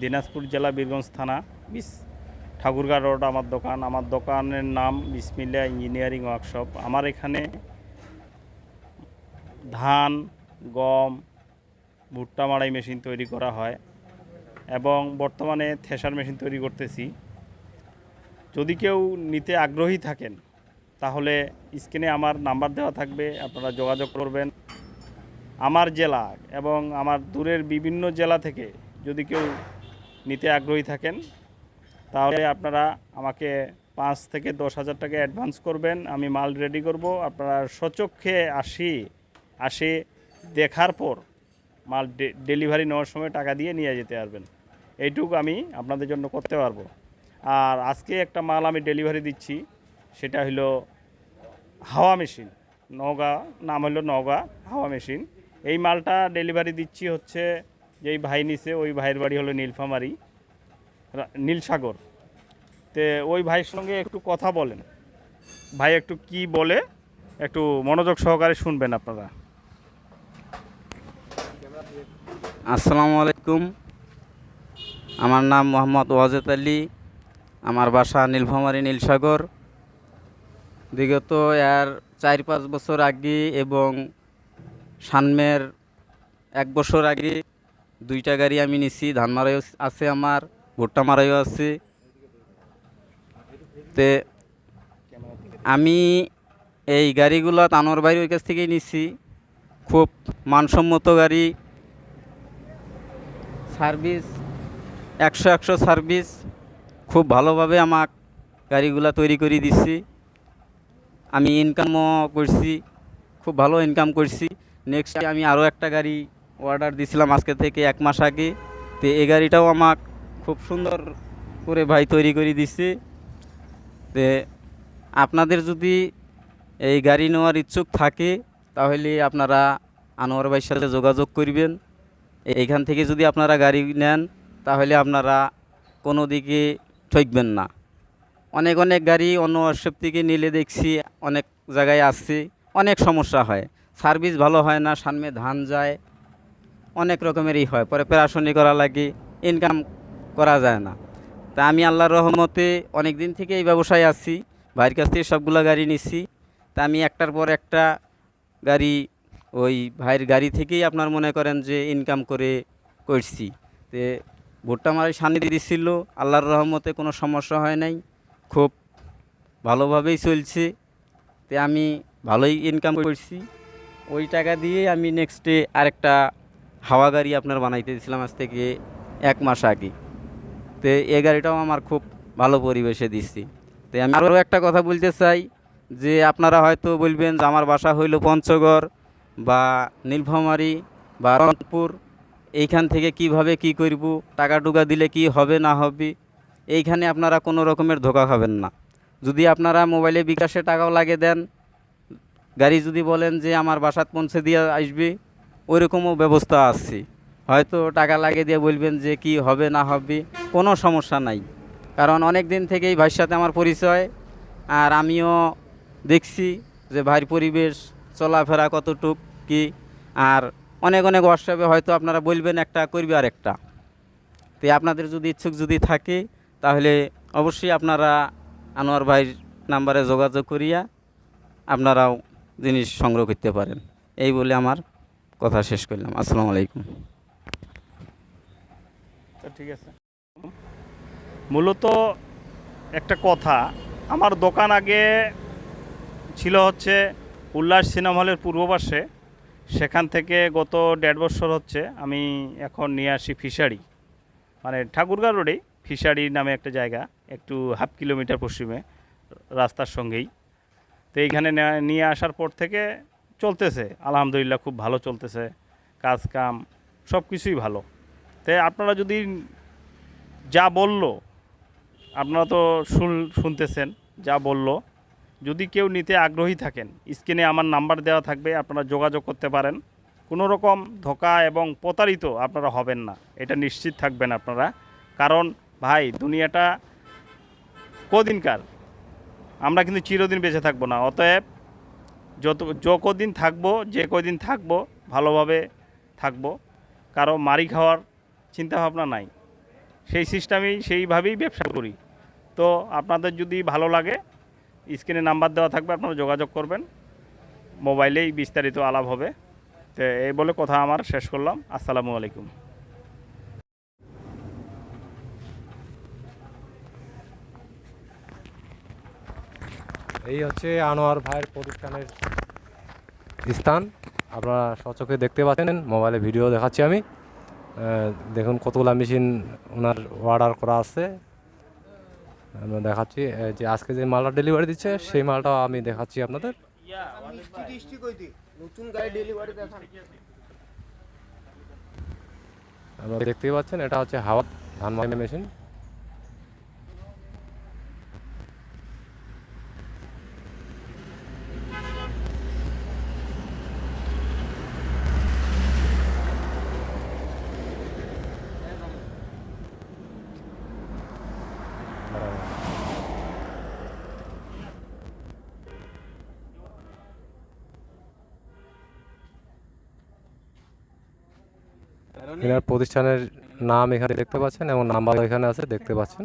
দিনাজপুর জেলা বীরগঞ্জ থানা। বিস ঠাকুরগাঁ রোড আমার দোকান। আমার দোকানের নাম বিসমিল্লা ইঞ্জিনিয়ারিং ওয়ার্কশপ। আমার এখানে ধান গম ভুট্টা মাড়াই মেশিন তৈরি করা হয় এবং বর্তমানে থেসার মেশিন তৈরি করতেছি। যদি কেউ নিতে আগ্রহী থাকেন তাহলে স্ক্রিনে আমার নাম্বার দেওয়া থাকবে আপনারা যোগাযোগ করবেন। আমার জেলা এবং আমার দূরের বিভিন্ন জেলা থেকে যদি কেউ নিতে আগ্রহী থাকেন, তাহলে আপনারা আমাকে পাঁচ থেকে দশ হাজার টাকা অ্যাডভান্স করবেন, আমি মাল রেডি করব। আপনারা সচক্ষে আসি, আসে দেখার পর মাল ডেলিভারি নেওয়ার সময় টাকা দিয়ে নিয়ে যেতে পারবেন। এইটুকু আমি আপনাদের জন্য করতে পারব। আর আজকে একটা মাল আমি ডেলিভারি দিচ্ছি, সেটা হলো হাওয়া মেশিন, নওগাঁ, নাম হলো নওগাঁ হাওয়া মেশিন। এই মালটা ডেলিভারি দিচ্ছি হচ্ছে যেই ভাই নিছে, ওই ভাইয়ের বাড়ি হলো নীলফামারি নীলসাগর। তে ওই ভাইয়ের সঙ্গে একটু কথা বলেন। ভাই একটু কি বলে, একটু মনোযোগ সহকারে শুনবেন আপনারা। আসসালামু আলাইকুম। আমার নাম মোহাম্মদ ওয়াজেদ আলী। আমার বাসা নীলফামারী, নীলসাগর। বিগত এর চার পাঁচ বছর আগে এবং সানমের এক বছর আগে দুইটা গাড়ি আমি নিছি, ধান মারাইও আছে আমার, ভুট্টা মারাইও আছে। তে আমি এই গাড়িগুলো তানোর বাইরের কাছ থেকেই নিছি। খুব মানসম্মত গাড়ি। সার্ভিস, একশো একশো সার্ভিস। খুব ভালোভাবে আমার গাড়িগুলা তৈরি করে দিছি। আমি ইনকামও করছি, খুব ভালো ইনকাম করছি। নেক্সট আমি আরও একটা গাড়ি অর্ডার দিছিলাম আজকে থেকে এক মাস আগে। তো এই গাড়িটাও আমাক খুব সুন্দর করে ভাই তৈরি করে দিচ্ছে তে আপনাদের যদি এই গাড়ি নেওয়ার ইচ্ছুক থাকে, তাহলে আপনারা আনোয়ার ভাইয়ের সাথে যোগাযোগ করবেন। এইখান থেকে যদি আপনারা গাড়ি নেন, তাহলে আপনারা কোনো দিকে ঠকবেন না। অনেক অনেক গাড়ি অন্য ওয়ার্কশপ থেকে নিলে দেখছি অনেক জায়গায় আসছে, অনেক সমস্যা হয়। সার্ভিস ভালো হয় না, সামনে ধান যায়। অনেক রকমেরই হয়, পরে প্রাশনি করা লাগে ইনকাম করা যায় না। তা আমি আল্লাহর রহমতে অনেক দিন থেকে এই ব্যবসায় আছি, ভাইয়ের কাছ থেকে সবগুলো গাড়ি নিচ্ছি তা আমি একটার পর একটা গাড়ি, ওই ভাইয়ের গাড়ি থেকেই আপনার মনে করেন যে ইনকাম করে করছি। তে ভুট্টা মারাই সান্নিধ্যে দিচ্ছিল আল্লাহর রহমতে কোনো সমস্যা হয় নাই, খুব ভালোভাবেই চলছে। তে আমি ভালোই ইনকাম করছি। ওই টাকা দিয়ে আমি নেক্সটে আরেকটা হাওয়া গাড়ি আপনার বানাইতে দিয়েছিলাম আজ থেকে এক মাস আগে। তো এই গাড়িটাও আমার খুব ভালো পরিবেশে দিচ্ছি। তো আমি আরও একটা কথা বলতে চাই, যে আপনারা হয়তো বলবেন যে আমার বাসা হইল পঞ্চগড় বা নীলফামারী বা রংপুর, এইখান থেকে কীভাবে কি করব, টাকা টুকা দিলে কি হবে না হবে, এইখানে আপনারা কোনো রকমের ধোকা খাবেন না। যদি আপনারা মোবাইলে বিকাশে টাকাও লাগে দেন, গাড়ি যদি বলেন যে আমার বাসাত পৌঁছে দিয়ে আসবে ওইরকমও ব্যবস্থা আছে। হয়তো টাকা লাগে দিয়ে বলবেন যে কি হবে না হবে, কোনো সমস্যা নাই। কারণ অনেক দিন থেকেই ভাইয়ের সাথে আমার পরিচয়, আর আমিও দেখছি যে ভাইয়ের পরিবেশ, চলাফেরা কতটুক, কি, আর অনেক অনেক হোয়াটসঅ্যাপে হয়তো আপনারা বলবেন একটা করবে আর একটা। তো আপনাদের যদি ইচ্ছুক যদি থাকে, তাহলে অবশ্যই আপনারা আনোয়ার ভাইয়ের নাম্বারে যোগাযোগ করিয়া আপনারাও জিনিস সংগ্রহ করতে পারেন। এই বলে আমার কথা শেষ করলাম। আসসালামু আলাইকুম। তো ঠিক আছে। মূলত একটা কথা, আমার দোকান আগে ছিল হচ্ছে উল্লাস সিনেমা হলের পূর্ব পাশে সেখান থেকে গত দেড় বছর হচ্ছে আমি এখন নিয়ে আসি ফিশারি। মানে ঠাকুরগাঁ রোডে, ফিশারি নামে একটা জায়গা, একটু হাফ কিলোমিটার পশ্চিমে, রাস্তার সঙ্গেই। তো এইখানে নিয়ে আসার পর থেকে চলতেছে, আলহামদুলিল্লাহ খুব ভালো চলতেছে, কাজ কাম সব কিছুই ভালো। তাই আপনারা যদি যা বলল, আপনারা তো শুন, শুনতেছেন, যা বলল, যদি কেউ নিতে আগ্রহী থাকেন, স্ক্রিনে আমার নাম্বার দেওয়া থাকবে, আপনারা যোগাযোগ করতে পারেন। কোনো রকম ধোকা এবং প্রতারিত আপনারা হবেন না, এটা নিশ্চিত থাকবেন আপনারা। কারণ ভাই, দুনিয়াটা কদিনকার? আমরা কিন্তু চিরদিন বেঁচে থাকব না, অতএব যত যে কদিন থাকব, যে কদিন থাকব, ভালোভাবে থাকব। কারও মারি খাওয়ার চিন্তা ভাবনা নাই। সেই সিস্টেমেই সেইভাবেই ব্যবসা করি। তো আপনাদের যদি ভালো লাগে স্ক্রিনে নাম্বার দেওয়া থাকবে, আপনারা যোগাযোগ করবেন। মোবাইলেই বিস্তারিত আলাপ হবে। তো এই বলে কথা আমার শেষ করলাম। আসসালামু আলাইকুম। এই হচ্ছে আনোয়ার ভাইয়ের প্রতিষ্ঠানের স্থান। আপনারা সচক্ষে দেখতে পাচ্ছেন, মোবাইলে ভিডিও দেখাচ্ছি আমি। দেখুন কতগুলা মেশিন ওনার অর্ডার করা আছে। আমরা দেখাচ্ছি যে আজকে যে মালটা ডেলিভারি দিচ্ছে, সেই মালটা আমি দেখাচ্ছি আপনাদের। আপনারা দেখতেই পাচ্ছেন, এটা হচ্ছে হাওয়া ধান মেশিন। এনার প্রতিষ্ঠানের নাম এখানে দেখতে পাচ্ছেন এবং নাম্বার এখানে আছে দেখতে পাচ্ছেন।